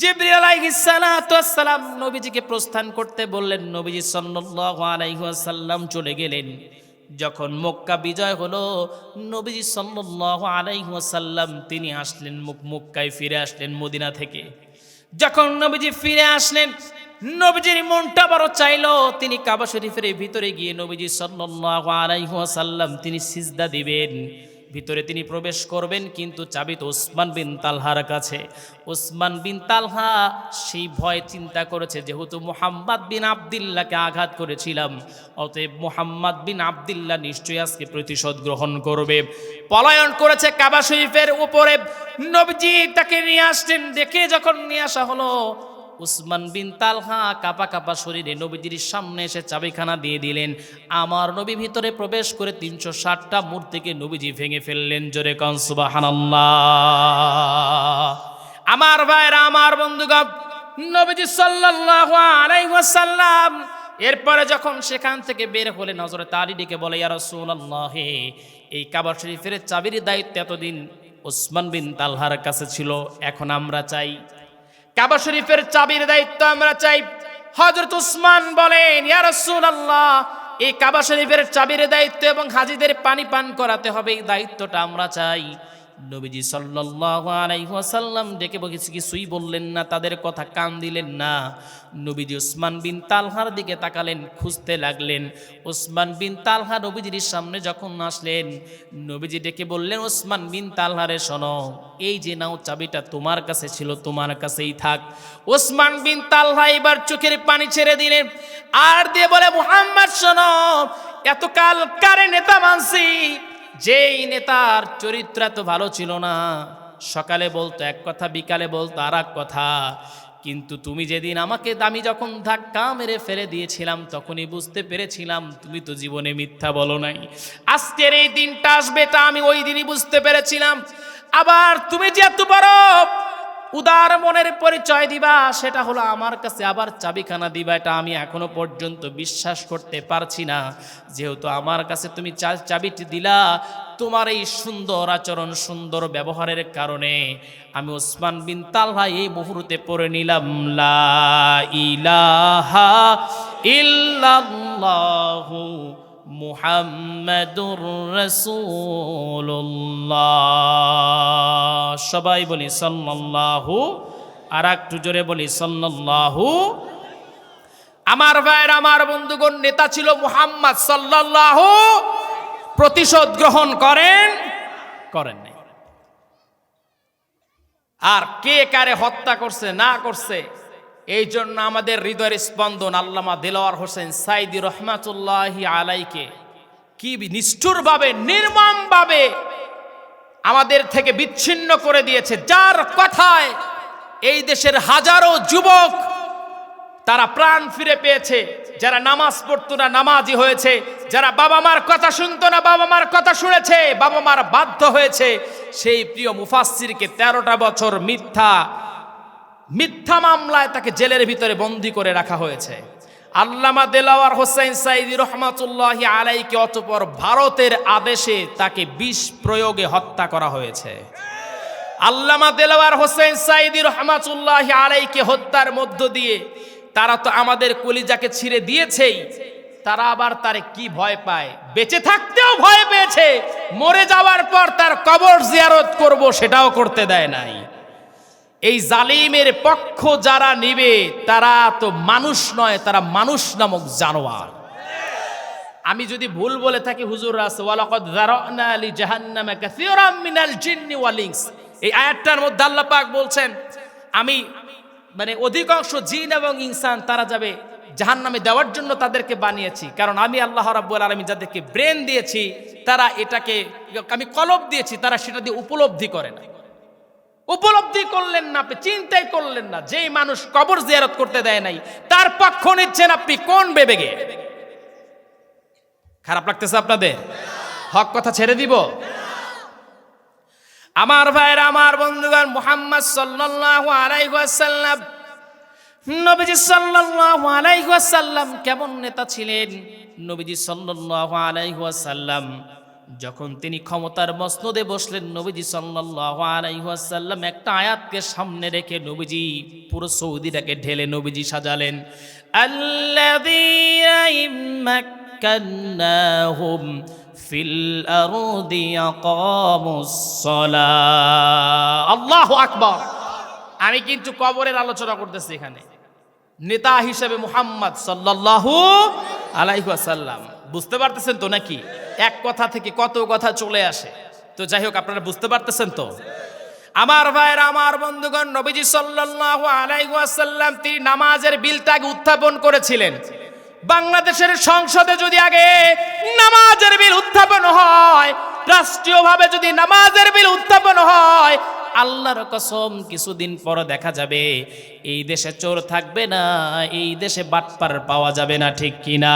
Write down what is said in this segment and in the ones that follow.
জিবরিল আলাইহিস নবীজিকে প্রস্থান করতে বললেন, নবীজি সাল্লাল্লাহু আলাইহি চলে গেলেন। যখন মক্কা বিজয় হলো, নবীজি সাল্লাল্লাহু আলাইহি তিনি আসলেন মুক মক্কায় ফিরে আসলেন মদিনা থেকে। যখন নবীজি ফিরে আসলেন, নবীজির মনটা বড় চাইলো। তিনি কাবা শরীফের ভিতরে গিয়ে নবীজি সাল্লাল্লাহু আলাইহি তিনি সিজদা দিবেন। ভিতরে তিনি প্রবেশ করবেন, কিন্তু চাবি তো ওসমান বিন তালহার কাছে। ওসমান বিন তালহা সেই ভয় চিন্তা করেছে, যেহেতু মোহাম্মদ বিন আবদুল্লাহকে আঘাত করেছিলাম, অতএব মোহাম্মদ বিন আবদুল্লাহ নিশ্চয়ই আজকে প্রতিশোধ গ্রহণ করবে। পলায়ন করেছে কাবা শরীফের উপরে। নবজি তাকে নিয়ে আসলেন, দেখে যখন নিয়ে আসা হলো উসমান বিন তালহা কাপা কাপা শরীরে নবীজির সামনে এসে চাবিখানা দিয়ে দিলেন। আমার নবী ভিতরে প্রবেশ করে তিনশো ষাটটা মূর্তিকে নবীজি ভেঙে ফেললেন। জোরে কনসুবাহান আমার ভাইরা, আমার বন্ধুগণ, নবীজি সাল্লাল্লাহু এরপরে যখন সেখান থেকে বের হলে নজরে তারি ডেকে বলে, ইয়া রাসূলুল্লাহ, এই কাবা শরীফের চাবির দায়িত্ব এতদিন ওসমান বিন তালহার কাছে ছিল, এখন আমরা চাই কাবা শরীফের চাবির দায়িত্ব আমরা চাই। হজরত উসমান বলেন, ইয়া আল্লাহ এই কাবা শরীফের চাবির দায়িত্ব এবং হাজিদের পানি পান করাতে হবে, এই দায়িত্বটা আমরা চাই। নবীজি ওয়াসাল্লাম ডেকে বসে কিছুই বললেন না, তাদের কথা কান দিলেন না। নবীজি উসমান বিন তালহার দিকে তাকালেন, খুঁজতে লাগলেন। ওসমান বিন তালহা নবীজির সামনে যখন আসলেন, নবীজি ডেকে বললেন, ওসমান বিন তালহারে শোনো, এই যে নাও চাবিটা তোমার কাছে ছিল, তোমার কাছেই থাক। ওসমান বিন তালহা এবার চোখের পানি ছেড়ে দিলেন, আর দিয়ে বলে, মুহাম্মদ, শোনো, এতকাল কারে নেতা মানছি যেই নেতার চরিত্র এত ভালো ছিল না, সকালে বলতো, এক কথা, বিকালে বলতো আর এক কথা, কিন্তু তুমি যেদিন আমাকে দামি যখন ধাক্কা মেরে ফেলে দিয়েছিলাম, তখনই বুঝতে পেরেছিলাম তুমি তো জীবনে মিথ্যা বলো নাই। আজকের এই দিনটা আসবে তা আমি ওই দিনই বুঝতে পেরেছিলাম। আবার তুমি যে এত বড় উদার মনের পরিচয় দিবা, সেটা হলো আমার কাছে আবার চাবিখানা দিবা, এটা আমি এখনও পর্যন্ত বিশ্বাস করতে পারছি না। যেহেতু আমার কাছে তুমি চাবিটি দিলা, তোমার এই সুন্দর আচরণ, সুন্দর ব্যবহারের কারণে আমি ওসমান বিন তালহা এই মুহূর্তে পড়ে নিলাম, লা ইলাহা ইল্লাল্লাহু মুহাম্মাদুর রাসূলুল্লাহ। সবাই বলি সাল্লাল্লাহু, আর একটু জোরে বলি সাল্লাল্লাহু। আমার ভাইয়ের, আমার বন্ধুগণ, নেতা ছিল মুহাম্মদ সাল্লাল্লাহু। প্রতিশোধ গ্রহণ করেন? করেন নাই। আর কে কারে হত্যা করছে, না করছে? এই জন্য আমাদের হৃদয়ের স্পন্দন আল্লামা দিলওয়ার হোসেন সাইদি রহমাতুল্লাহ আলাইকে কি নিষ্ঠুরভাবে, নির্মমভাবে আমাদের থেকে বিচ্ছিন্ন করে দিয়েছে। যার কথায় এই দেশের হাজারো যুবক তারা প্রাণ ফিরে পেয়েছে। যারা নামাজ পড়তো না, নামাজি হয়েছে। যারা বাবা মার কথা শুনতো না বাবা মার কথা শুনেছে বাবা মার বাধ্য হয়েছে। সেই প্রিয় মুফাসসিরকে তেরোটা বছর মিথ্যা মিথ্যা মামলায় তাকে জেলের ভিতরে বন্দি করে রাখা হয়েছে। আল্লামা দেলাওয়ার হোসেন সাইদি রহমাতুল্লাহ আলাইকে অতপর ভারতের আদেশে তাকে বিষ প্রয়োগে হত্যা করা হয়েছে। আল্লামা দেলাওয়ার হোসেন সাইদি রহমাতুল্লাহ আলাইকে হত্যার মধ্য দিয়ে তারা তো আমাদের কলিজাকে ছিঁড়ে দিয়েছেই, তারা আবার তারে কি ভয় পায়? বেঁচে থাকতেও ভয় পেয়েছে, মরে যাওয়ার পর তার কবর জিয়ারত করব সেটাও করতে দেয় নাই। এই জালিমের পক্ষ যারা নিবে, তারা তো মানুষ নয়, তারা মানুষ নামক জানোয়ার। আমি যদি ভুল বলে থাকি হুজুর এই আয়াতটার মধ্যে আল্লাহ পাক বলছেন, আমি মানে অধিকাংশ জিন এবং ইনসান তারা যাবে জাহান্নামে দেওয়ার জন্য তাদেরকে বানিয়েছি। কারণ আমি আল্লাহ রাব্বুল আলামিন যাদেরকে ব্রেন দিয়েছি, তারা এটাকে, আমি কলব দিয়েছি, তারা সেটা দিয়ে উপলব্ধি করে না। উপলব্ধি করলেন না, আপনি চিন্তাই করলেন না। যেই মানুষ কবর জিয়ারত করতে দেয় নাই, তার পক্ষ নিচ্ছেন আপনি কোন বেবেগে? খারাপ লাগতেছে আপনাদের? হক কথা ছেড়ে দিব? আমার ভাইয়ের, আমার বন্ধুগণ, মুহাম্মদ সাল্লাল্লাহু আলাইহি ওয়াসাল্লাম, নবীজি সাল্লাল্লাহু আলাইহি ওয়াসাল্লাম কেমন নেতা ছিলেন? নবীজি সাল্লাল্লাহু আলাইহি ওয়াসাল্লাম যখন তিনি ক্ষমতার মসনদে বসলেন, নবীজি ওয়াসাল্লাম একটা আয়াতকে সামনে রেখে নবীজি, পুরো সৌদিটাকে ঢেলে নবীজি সাজালেন। আল্লাহু আমি কিন্তু কবরের আলোচনা করতেছি এখানে। নেতা হিসেবে মুহাম্মদ সাল্লাল্লাহু আলাইহি ওয়াসাল্লাম। বুঝতে পারতেছেন তো নাকি? এক কথা থেকে কত কথা চলে আসে। তো যাই হোক, আপনারা বুঝতে পারতেছেন তো? আমার ভাইয়ের, আমার বন্ধুগণ, নবীজি সাল্লাল্লাহু আলাইহি ওয়াসাল্লাম তিনি নামাজের বিলটাকে উত্থাপন করেছিলেন। বাংলাদেশের সংসদে যদি আগে নামাজের বিল উত্থাপন হয়, রাষ্ট্রীয়ভাবে যদি নামাজের বিল উত্থাপন হয়, আল্লাহর কসম, কিছুদিন পর দেখা যাবে, এই দেশে চোর থাকবে না, এই দেশে বাটপার পাওয়া যাবে না, ঠিক কিনা?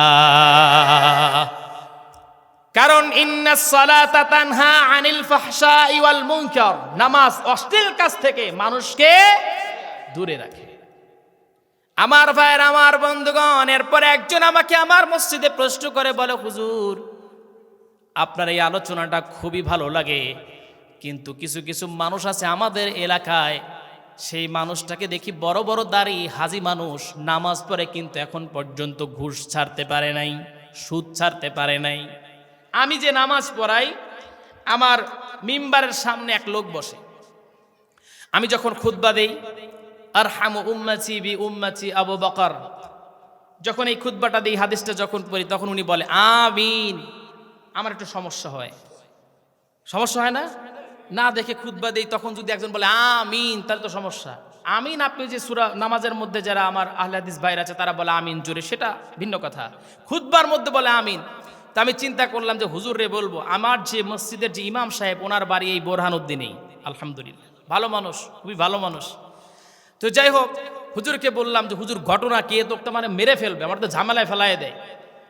কারণ ইন্না সালাতা তানহা আনিল ফাহশাই ওয়াল মুনকার। নামাজ অশ্লীল কাজ থেকে মানুষকে দূরে রাখে। আমার ভাইয়ের, আমার বন্ধুগণ, এরপর একজন আমাকে আমার মসজিদে প্রশ্ন করে বলে, হুজুর, আপনার এই আলোচনাটা খুবই ভালো লাগে, কিন্তু কিছু কিছু মানুষ আছে আমাদের এলাকায়, সেই মানুষটাকে দেখি বড় বড় দাড়ি, হাজি মানুষ, নামাজ পড়ে কিন্তু এখন পর্যন্ত ঘুষ ছাড়তে পারে নাই, সুদ ছাড়তে পারে নাই। আমি যে নামাজ পড়াই, আমার মিম্বারের সামনে এক লোক বসে। আমি যখন খুতবা দেই আর হামু উম্মাচি বি উম্মাচি আবু বকর। যখন এই খুতবাটা দিই, হাদিসটা যখন পড়ি, তখন উনি বলে, আমিন। আমার একটু সমস্যা হয়। সমস্যা হয় না? না দেখে খুতবা দেই, তখন যদি একজন বলে, আমিন, তাহলে তো সমস্যা। আমিন আপনি যে সুরা নামাজের মধ্যে যারা আমার আহলাদিস ভাইরা আছে, তারা বলে, আমিন, জোরে, সেটা ভিন্ন কথা। খুতবার মধ্যে বলে, আমিন। তা আমি চিন্তা করলাম যে হুজুর রে বলব, আমার যে মসজিদের যে ইমাম সাহেব, ওনার বাড়ি এই বোরহান উদ্দিনেই আলহামদুলিল্লাহ। ভালো মানুষ, খুবই ভালো মানুষ। তো যাই হোক, হুজুরকে বললাম যে, হুজুর, ঘটনা কে? তোকে মানে মেরে ফেলবে, আমার তো ঝামেলায় ফেলায় দেয়।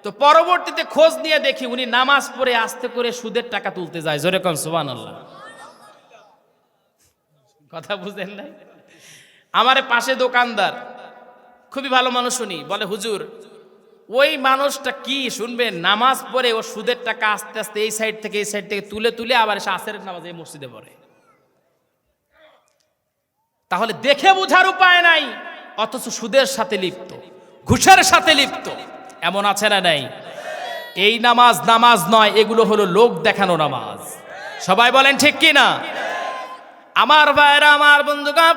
তো পরবর্তীতে খোঁজ নিয়ে দেখি, উনি নামাজ পড়ে আস্তে করে সুদের টাকা তুলতে যায়। জোরে কন সুবান কথা বুঝেন নাই? আমার পাশে দোকানদার, খুবই ভালো মানুষ উনি, বলে, হুজুর ওই মানুষটা কি শুনবেন নামাজ পড়ে ও সুদের টাকা আস্তে আস্তে এই সাইড থেকে, এই সাইড থেকে তুলে তুলে আবার এসে আসের নামাজ এই মসজিদে পড়ে। তাহলে দেখে বোঝার উপায় নাই, অথচ সুদের সাথে লিপ্ত, ঘুষের সাথে লিপ্ত। এমন আছে না নাই? এই নামাজ নামাজ নয়, এগুলো হলো লোক দেখানো নামাজ। সবাই বলেন ঠিক কি না আমার ভাইরা আমার বন্ধুগণ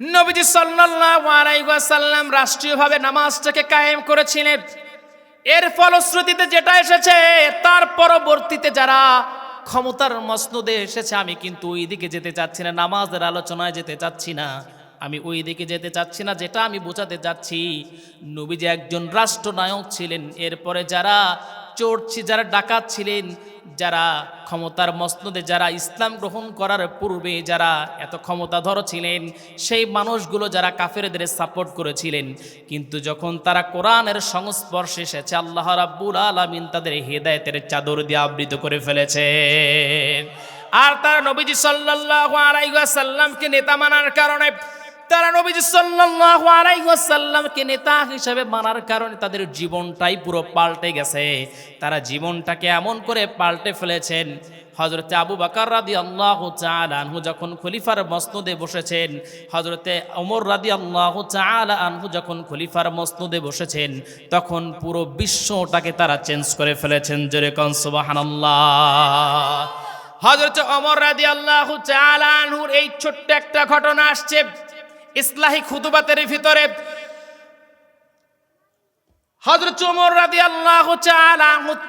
নবীজি সাল্লাল্লাহু আলাইহি ওয়াসাল্লাম রাষ্ট্রীয়ভাবে নামাজটাকে কায়েম করেছিলেন। এর ফলশ্রুতিতে যেটা এসেছে, তার পরবর্তীতে যারা ক্ষমতার মসনদে এসেছে, আমি কিন্তু ওই দিকে যেতে চাচ্ছি না, নামাজের আলোচনায় যেতে চাচ্ছি না। আমি ওই দিকে যেতে চাচ্ছি না, যেটা আমি বোঝাতে চাচ্ছি, নবীজি একজন রাষ্ট্রনায়ক ছিলেন। এরপরে যারা চোর যারা ডাকাত ছিলেন, যারা ক্ষমতার মসনদে, যারা ইসলাম গ্রহণ করার পূর্বে যারা এত ক্ষমতাধর ছিলেন, সেই মানুষগুলো যারা কাফেরদের সাপোর্ট করেছিলেন। কিন্তু যখন তারা কোরআনের সংস্পর্শে এসেছে, আল্লাহ রাব্বুল আলামিন তাদের হেদায়েতের চাদর দিয়ে আবৃত করে ফেলেছে। আর তারা নবীজি সাল্লাল্লাহু আলাইহি ওয়াসাল্লামকে নেতা মানার কারণে তারা নবীজি সাল্লাল্লাহু আলাইহি ওয়াসাল্লামকে নেতা হিসেবে মানার কারণে তাদের জীবনটাই পুরো পাল্টে গেছে। তারা জীবনটাকে এমন করে পাল্টে ফেলেছেন। হজরতে আবু বাকার রাদি আল্লাহ আনহু যখন খলিফার মসনদে বসেছেন হজরতে ওমর রাদি আল্লাহ আনহু যখন খলিফার মসনদে বসেছেন, তখন পুরো বিশ্বটাকে তারা চেঞ্জ করে ফেলেছেন জোরে কন সুবহানাল্লাহ। হজরত অমর রাদি আল্লাহ আনহুর এই ছোট্ট একটা ঘটনা আসছে। ইসলাহি খুতুবাতের ভিতরে হজরত ওমর রাদি আল্লাহ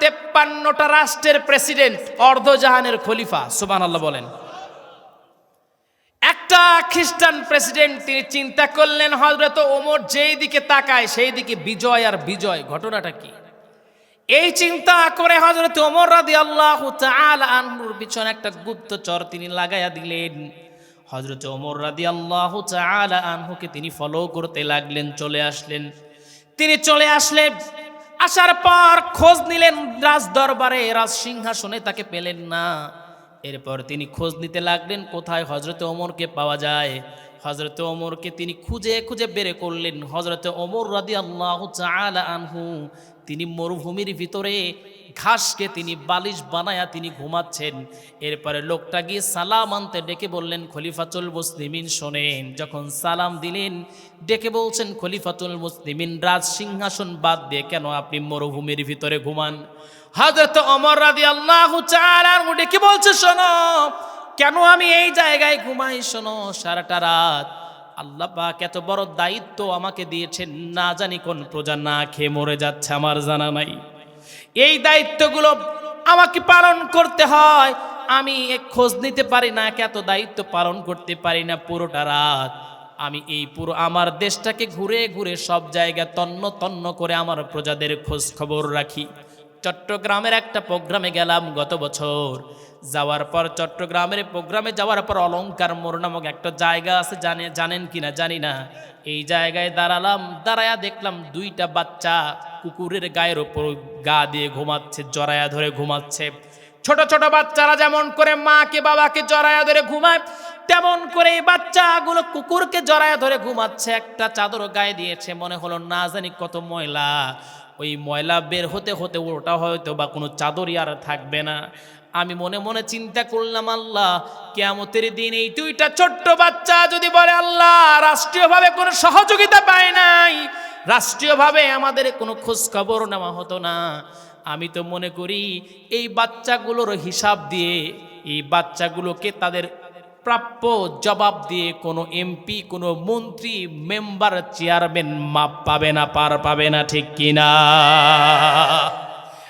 তেপ্পান্নটা রাষ্ট্রের প্রেসিডেন্ট, অর্ধজাহানের খলিফা সুবান আল্লাহ বলেন। একটা খ্রিস্টান প্রেসিডেন্ট তিনি চিন্তা করলেন হজরত ওমর যেই দিকে তাকায় সেই দিকে বিজয় আর বিজয়, ঘটনাটা কি? এই চিন্তা করে হজরত ওমর রাদি আল্লাহ আনহুর পিছনে একটা গুপ্তচর তিনি লাগাইয়া দিলেন। হজরত ওমর রাদি আল্লাহ আনহুকে তিনি ফলো করতে লাগলেন, চলে আসলেন। তিনি চলে আসলেন আসার পর খোঁজ নিলেন রাজ দরবারে রাজ সিংহাসনে, তাকে পেলেন না। এরপর তিনি খোঁজ নিতে লাগলেন, কোথায় হজরত ওমরকে পাওয়া যায়। হজরত ওমরকে তিনি খুঁজে খুঁজে বের করলেন। হজরত ওমর রাদি আল্লাহ আনহু, তিনি মরুভূমির ভিতরে ঘাসকে তিনি বালিশ বানায়া তিনি ঘুমাচ্ছেন। এরপরে লোকটা গিয়ে সালাম আনতে ডেকে বললেন, খলিফাতুল মুসলিমিন শোনেন। যখন সালাম দিলেন, ডেকে বলছেন, খলিফাতুল মুসলিমিন রাজ সিংহাসন বাদ দিয়ে কেন আপনি মরুভূমির ভিতরে ঘুমান? হাজরত অমর রাদি আল্লাহ ডেকে বলছে, শোনো, কেন আমি এই জায়গায় ঘুমাই? শোনো, সারাটা রাত আল্লাহ পাক এত বড় দায়িত্ব আমাকে দিয়েছেন, না জানি কোন প্রজা না খেয়ে মরে যাচ্ছে, আমার জানা নাই। এই দায়িত্বগুলো আমাকে পালন করতে হয়। আমি খোঁজ নিতে পারি না এত দায়িত্ব পালন করতে পারি না পুরোটা রাত। আমি এই পুরো আমার দেশটাকে ঘুরে ঘুরে সব জায়গা তন্ন তন্ন করে আমার প্রজাদের খোঁজ খবর রাখি। চট্টগ্রামের একটা প্রোগ্রামে গেলাম গত বছর। যাওয়ার পর চট্টগ্রামের প্রোগ্রামে যাওয়ার পর অলঙ্কার মোড় নামক একটা জায়গা আছে, জানে জানেন কিনা জানি না। এই জায়গায় দাঁড়ালাম, দাঁড়ায়া দেখলাম দুইটা বাচ্চা কুকুরের গায়ের ওপর গা দিয়ে ঘুমাচ্ছে, জরায়া ধরে ঘুমাচ্ছে। ছোট ছোট বাচ্চারা যেমন করে মাকে, বাবাকে জরায়া ধরে ঘুমায়, তেমন করে এই বাচ্চাগুলো কুকুরকে জরায়া ধরে ঘুমাচ্ছে। একটা চাদর গায়ে দিয়েছে, মনে হলো না জানি কত ময়লা। ওই ময়লা বের হতে হতে ওটা হয়তো বা কোনো চাদরই আর থাকবে না। আমি মনে মনে চিন্তা করলাম, আল্লাহ কেমতের দিন এই দুইটা ছোট্ট বাচ্চা যদি বলে, আল্লাহ, রাষ্ট্রীয়ভাবে কোনো সহযোগিতা পায় নাই রাষ্ট্রীয়ভাবে আমাদের কোনো খোঁজ খবর নেওয়া হতো না। আমি তো মনে করি এই বাচ্চাগুলোর হিসাব দিয়ে, এই বাচ্চাগুলোকে তাদের প্রাপ্য জবাব দিয়ে কোনো এমপি, কোনো মন্ত্রী, মেম্বার, চেয়ারম্যান মাপ পাবে না, পার পাবে না, ঠিক কিনা?